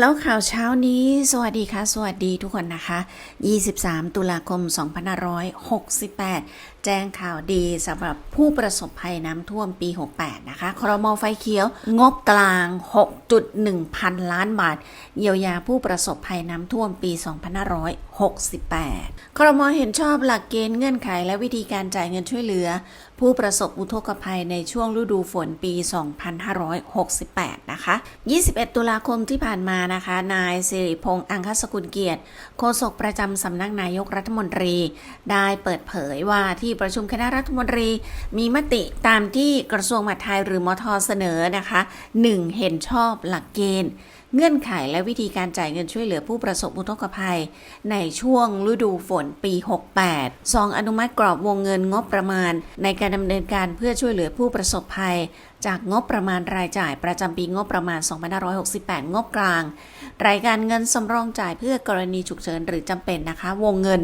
แล้วข่าวเช้านี้ สวัสดีค่ะ สวัสดีทุกคนนะคะ 23 ตุลาคม 2568 แจ้งข่าวดีสำหรับผู้ประสบภัยน้ำท่วมปี 68 นะคะ ครมไฟเขียว งบกลาง 6.1 พันล้านบาท เยียวยาผู้ประสบภัยน้ำท่วมปี 2568 ครมเห็นชอบหลักเกณฑ์เงื่อนไขและวิธีการจ่ายเงินช่วยเหลือ ผู้ประสบอุทกภัยในช่วงฤดูฝนปี 2568 นะคะ 21 ตุลาคมที่ผ่านมานะคะ นายสิริพงษ์อังคสกุลเกียรติ โฆษกประจำสำนักนายกรัฐมนตรี ได้เปิดเผยว่าที่ประชุมคณะรัฐมนตรี มีมติตามที่กระทรวงมหาดไทยหรือมทเสนอนะคะ 1. เห็นชอบหลักเกณฑ์ เงื่อนไขและวิธีการจ่ายเงินช่วยเหลือผู้ประสบอุทกภัย ในช่วงฤดูฝนปี 68 2. อนุมัติกรอบวงเงินงบประมาณ ในการดำเนินการเพื่อช่วยเหลือผู้ประสบภัย จากงบประมาณรายจ่ายประจำปีงบประมาณ 2568 งบกลาง รายการเงินสำรองจ่ายเพื่อกรณีฉุกเฉินหรือจำเป็นนะคะ วงเงิน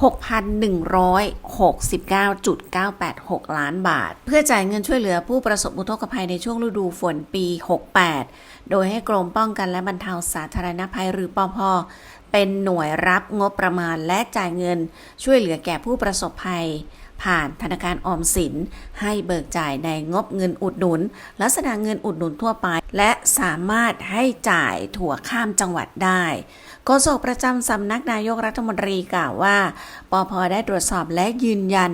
6,169.986 ล้านบาท เพื่อจ่ายเงินช่วยเหลือผู้ประสบอุทกภัยในช่วงฤดูฝนปี 68 โดยให้กรมป้องกันและบรรเทาสาธารณภัยหรือปพเป็นหน่วยรับงบประมาณและจ่ายเงินช่วยเหลือแก่ผู้ประสบภัย ผ่านธนาคารออมสิน ให้เบิกจ่ายในงบเงินอุดหนุน ลักษณะเงินอุดหนุนทั่วไป และสามารถให้จ่ายถั่วข้ามจังหวัดได้โฆษกประจำสำนักนายกรัฐมนตรีกล่าวว่าปอพได้ตรวจสอบและยืนยัน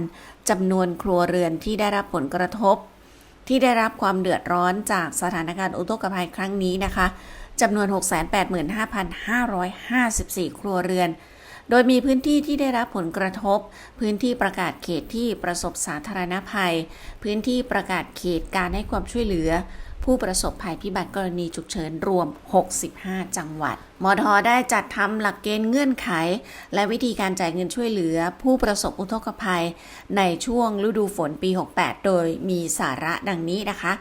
จำนวนครัวเรือนที่ได้รับผลกระทบ ที่ได้รับความเดือดร้อนจากสถานการณ์อุทกภัยครั้งนี้นะคะจำนวน 685,554 ครัวเรือน โดยมีพื้นที่ที่ได้รับผลกระทบ พื้นที่ประกาศเขตที่ประสบสาธารณภัย พื้นที่ประกาศเขตการให้ความช่วยเหลือ ผู้ประสบภัยพิบัติกรณีฉุกเฉินรวม 65 จังหวัด มทได้จัดทำหลักเกณฑ์เงื่อนไข และวิธีการจ่ายเงินช่วยเหลือ ผู้ประสบอุทกภัย ในช่วงฤดูฝนปี 68 โดยมีสาระดังนี้นะคะ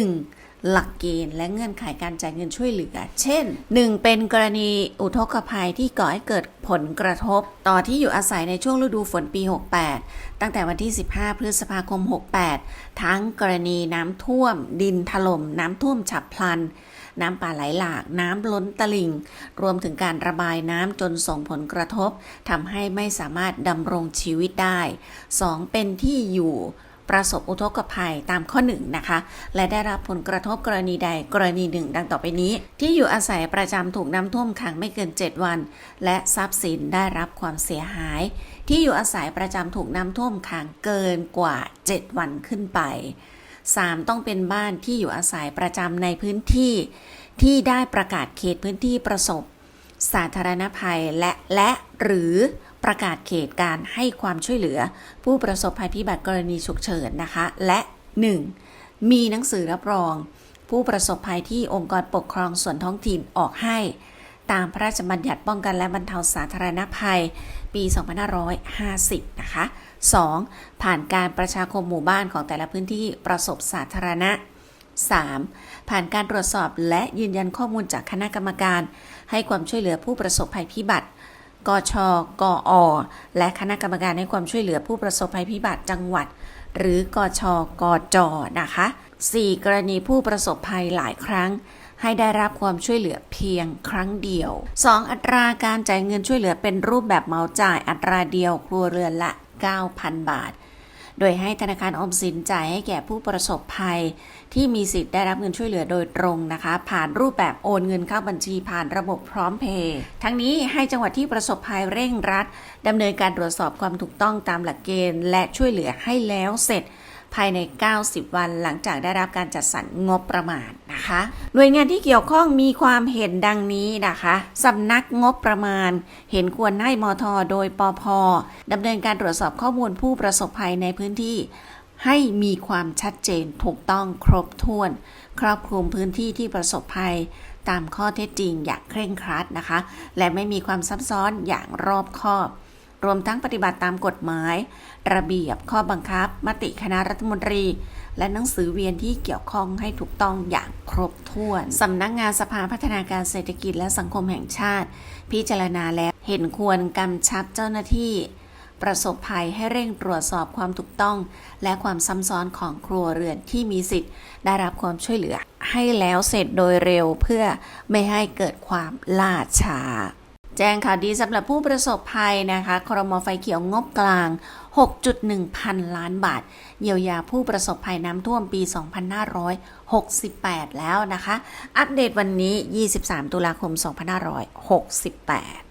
1. หลักเกณฑ์และเงื่อนไขการจ่ายเงินช่วยเหลือ เช่น 1. เป็นกรณีอุทกภัยที่ก่อให้เกิดผลกระทบ ต่อที่อยู่อาศัยในช่วงฤดูฝนปี 68 ตั้งแต่วันที่ 15 พฤษภาคม 68 ทั้งกรณีน้ำท่วม ดินถล่ม น้ำท่วมฉับพลัน น้ำป่าไหลหลาก น้ำล้นตลิ่ง รวมถึงการระบายน้ำจนส่งผลกระทบทำให้ไม่สามารถดำรงชีวิตได้ 2. เป็นที่อยู่ ประสบอุทกภัยตามข้อหนึ่งนะคะ และได้รับผลกระทบกรณีใดกรณีหนึ่ง ดังต่อไปนี้ ที่อยู่อาศัยประจำถูกน้ำท่วมขังไม่เกิน 7 วัน และทรัพย์สินได้รับความเสียหาย ที่อยู่อาศัยประจำถูกน้ำท่วมขังเกินกว่า 7 วันขึ้นไป 3. ต้องเป็นบ้านที่อยู่อาศัยประจำในพื้นที่ ที่ได้ประกาศเขตพื้นที่ประสบ สาธารณภัยและและหรือ ประกาศเขตการให้ความช่วยเหลือ ผู้ประสบภัยพิบัติกรณีฉุกเฉินนะคะ และ 1. มีหนังสือรับรอง ผู้ประสบภัยที่องค์กรปกครองส่วนท้องถิ่นออกให้ ตามพระราชบัญญัติป้องกันและบรรเทาสาธารณภัย ปี 2550 นะคะ 2. ผ่านการประชาคมหมู่บ้านของแต่ละพื้นที่ประสบสาธารณะ 3. ผ่านการตรวจสอบและยืนยันข้อมูลจากคณะกรรมการ ให้ความช่วยเหลือผู้ประสบภัยพิบัติ กชกอ และคณะกรรมการให้ความช่วยเหลือผู้ประสบภัยพิบัติจังหวัด หรือกชกจนะคะ 4. กรณีผู้ประสบภัยหลายครั้ง ให้ได้รับความช่วยเหลือเพียงครั้งเดียว 2. อัตราการจ่ายเงินช่วยเหลือเป็นรูปแบบเหมาจ่ายอัตราเดียวครัวเรือนละ 9,000 บาท โดยให้ธนาคารออมสินจ่ายให้แก่ผู้ประสบภัย ที่มีสิทธิ์ได้รับเงินช่วยเหลือโดยตรงนะคะ ผ่านรูปแบบโอนเงินเข้าบัญชีผ่านระบบพร้อมเพย์ทั้งนี้ให้จังหวัดที่ประสบภัยเร่งรัดดำเนินการตรวจสอบความถูกต้องตามหลักเกณฑ์ และช่วยเหลือให้แล้วเสร็จ ภายใน 90 วันหลังจากได้รับการจัดสรรงบประมาณนะคะหน่วยงานที่เกี่ยวข้องมีความเห็นดังนี้นะคะสำนักงบประมาณ เห็นควรให้มทโดยปพดำเนินการตรวจสอบข้อมูลผู้ประสบภัยในพื้นที่ให้มีความชัดเจนถูกต้องครบถ้วน ครอบคลุมพื้นที่ที่ประสบภัย ตามข้อเท็จจริงอย่างเคร่งครัดนะคะ และไม่มีความซับซ้อนอย่างรอบคอบ รวมทั้งปฏิบัติตามกฎหมาย ระเบียบข้อบังคับ มติคณะรัฐมนตรี และหนังสือเวียนที่เกี่ยวข้องให้ถูกต้องอย่างครบถ้วน สำนักงานสภาพัฒนาการเศรษฐกิจและสังคมแห่งชาติ พิจารณาแล้วเห็นควรกำชับเจ้าหน้าที่ ประสบภัยให้เร่งตรวจสอบความถูกต้อง และความซ้ำซ้อนของครัวเรือนที่มีสิทธิ์ได้รับความช่วยเหลือ ให้แล้วเสร็จโดยเร็วเพื่อไม่ให้เกิดความล่าช้าแจ้งข่าวดีสำหรับผู้ประสบภัยนะคะ ครมไฟเขียวงบกลาง 6.1 พันล้านบาท เยียวยาผู้ประสบภัยน้ำท่วมปี 2568 แล้วนะคะ อัปเดตวันนี้ 23 ตุลาคม 2568